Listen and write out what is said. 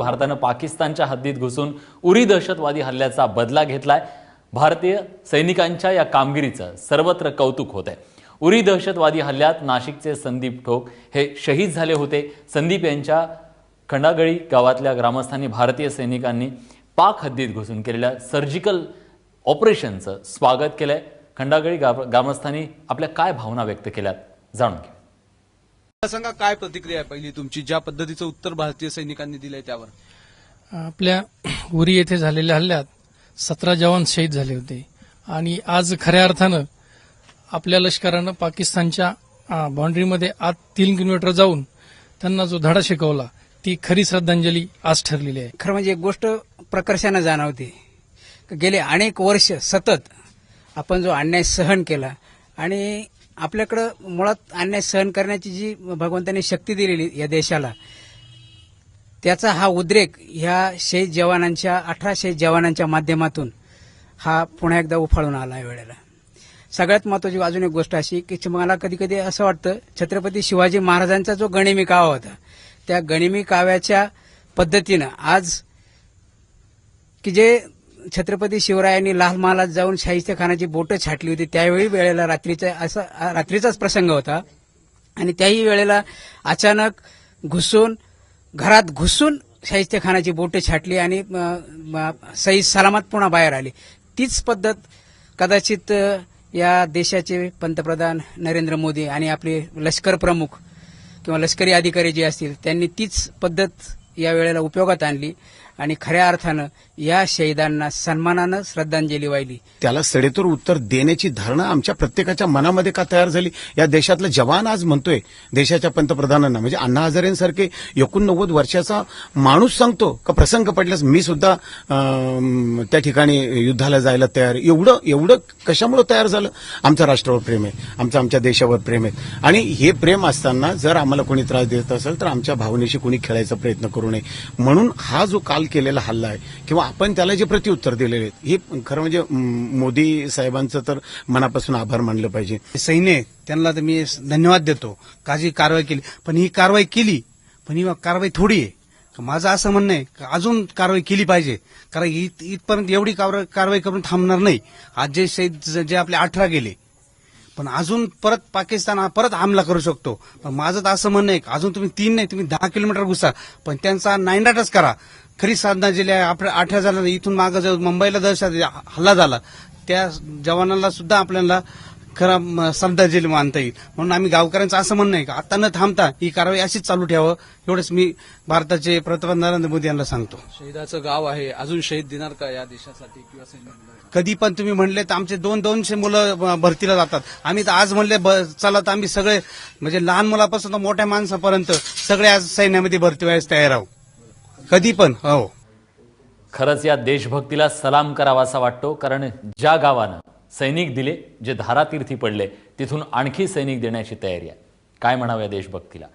भारतानं पाकिस्तानच्या हद्दीत घुसून उरी दहशतवादी हल्ल्याचा बदला घेतलाय. भारतीय सैनिकांच्या या कामगिरीचं सर्वत्र कौतुक होत आहे उरी दहशतवादी हल्ल्यात नाशिकचे संदीप ठोक हे शहीद झाले होते. संदीप यांच्या खंडागळी गावातल्या ग्रामस्थांनी भारतीय सैनिकांनी पाक हद्दीत घुसून केलेल्या सर्जिकल ऑपरेशनचं स्वागत केलंय. खंडागळी गाव ग्रामस्थांनी आपल्या काय भावना व्यक्त केल्यात? जाणून घ्या. सांगा काय प्रतिक्रिया आहे पहिली तुमची? ज्या पद्धतीचं उत्तर भारतीय सैनिकांनी दिलंय त्यावर. आपल्या उरी येथे झालेल्या हल्ल्यात सतरा जवान शहीद झाले होते. आणि आज खऱ्या अर्थानं आपल्या लष्करानं पाकिस्तानच्या अ, बाउंड्रीमध्ये आत तीन किलोमीटर जाऊन त्यांना जो धडा शिकवला ती खरी श्रद्धांजली आज ठरलेली आहे. खरं म्हणजे एक गोष्ट प्रकर्षानं जाणवते. गेले अनेक वर्ष सतत आपण जो अन्याय सहन केला आणि आपल्याकडं मुळात अन्याय सहन करण्याची जी भगवंताने शक्ती दिलेली या देशाला त्याचा हा उद्रेक ह्या शहीद जवानांच्या अठरा शहीद जवानांच्या माध्यमातून हा पुन्हा एकदा उफाळून आला या वेळेला. सगळ्यात महत्वाची अजून एक गोष्ट अशी की मला कधी कधी असं वाटतं छत्रपती शिवाजी महाराजांचा जो गणिमी कावा होता त्या गणिमी काव्याच्या पद्धतीनं आज की जे छत्रपती शिवरायांनी लाल महालात जाऊन शाहिस्ते खानाची बोटं छाटली होती. त्यावेळी वेळेला रात्रीचा असा रात्रीचाच प्रसंग होता. आणि त्याही वेळेला अचानक घुसून घरात घुसून शाहिस्ते खानाची बोटे छाटली आणि सई सलामत पुन्हा बाहेर आली. तीच पद्धत कदाचित या देशाचे पंतप्रधान नरेंद्र मोदी आणि आपले लष्कर प्रमुख किंवा लष्करी अधिकारी जे असतील त्यांनी तीच पद्धत या वेळेला उपयोगात आणली आणि खऱ्या अर्थानं या शहीदांना सन्मानानं श्रद्धांजली वाहिली. त्याला सडेतोर उत्तर देण्याची धारणा आमच्या प्रत्येकाच्या मनामध्ये का तयार झाली? या देशातला जवान आज म्हणतोय देशाच्या पंतप्रधानांना. म्हणजे अण्णा हजारेंसारखे एकोणनव्वद वर्षाचा माणूस सांगतो का प्रसंग पडल्यास मी सुद्धा त्या ठिकाणी युद्धाला जायला तयार. एवढं एवढं कशामुळे तयार झालं? आमचं राष्ट्रावर प्रेम आहे आमचं आमच्या देशावर प्रेम आहे. आणि हे प्रेम असताना जर आम्हाला कोणी त्रास देत असेल तर आमच्या भावनेशी कोणी खेळायचा प्रयत्न करू नये. म्हणून हा जो काल केलेला हल्ला आहे किंवा आपण त्याला जे प्रत्युत्तर दिलेले आहेत हे खरं म्हणजे मोदी साहेबांचं तर मनापासून आभार मानलं पाहिजे. सैन्य त्यांना तर मी धन्यवाद देतो. का जी कारवाई केली? पण ही कारवाई केली पण ही कारवाई थोडी आहे. माझं असं म्हणणं आहे का अजून कारवाई केली पाहिजे. कारण इथपर्यंत एवढी कारवाई करून थांबणार नाही. आज जे शहीद जे आपले अठरा गेले पण अजून परत पाकिस्तान हा परत हमला करू शकतो. पण माझं तर असं म्हणणं आहे की अजून तुम्ही तीन नाही तुम्ही दहा किलोमीटर घुसा. पण त्यांचा नाईंडाटच करा. खरी साधना जिल्ह्या आपल्या आठ हजार इथून मागं जो मुंबईला दहशत हल्ला झाला. त्या जवानाला सुद्धा आपल्याला खरा श्रद्धांजली मानता येईल. म्हणून आम्ही गावकऱ्यांचं असं म्हणणं आहे की आता न थांबता ही कारवाई अशीच चालू ठेवावं एवढंच मी भारताचे पंतप्रधान नरेंद्र मोदी यांना सांगतो. शहीदाचं गाव आहे अजून शहीद देणार का या देशासाठी किंवा कधी पण तुम्ही म्हणले तर आमचे दोन दोनशे मुलं भरतीला जातात. आम्ही तर आज म्हणले ब- चला तर आम्ही सगळे म्हणजे लहान मुलापासून तर मोठ्या माणसापर्यंत सगळे आज सैन्यामध्ये भरती व्हायला तयार आहो कधी पण हो. खरंच या देशभक्तीला सलाम करावासा वाटतो कारण ज्या गावानं सैनिक दिले जे धारातीर्थी पडले तिथून आणखी सैनिक देण्याची तयारी आहे. काय म्हणावं या देशभक्तीला?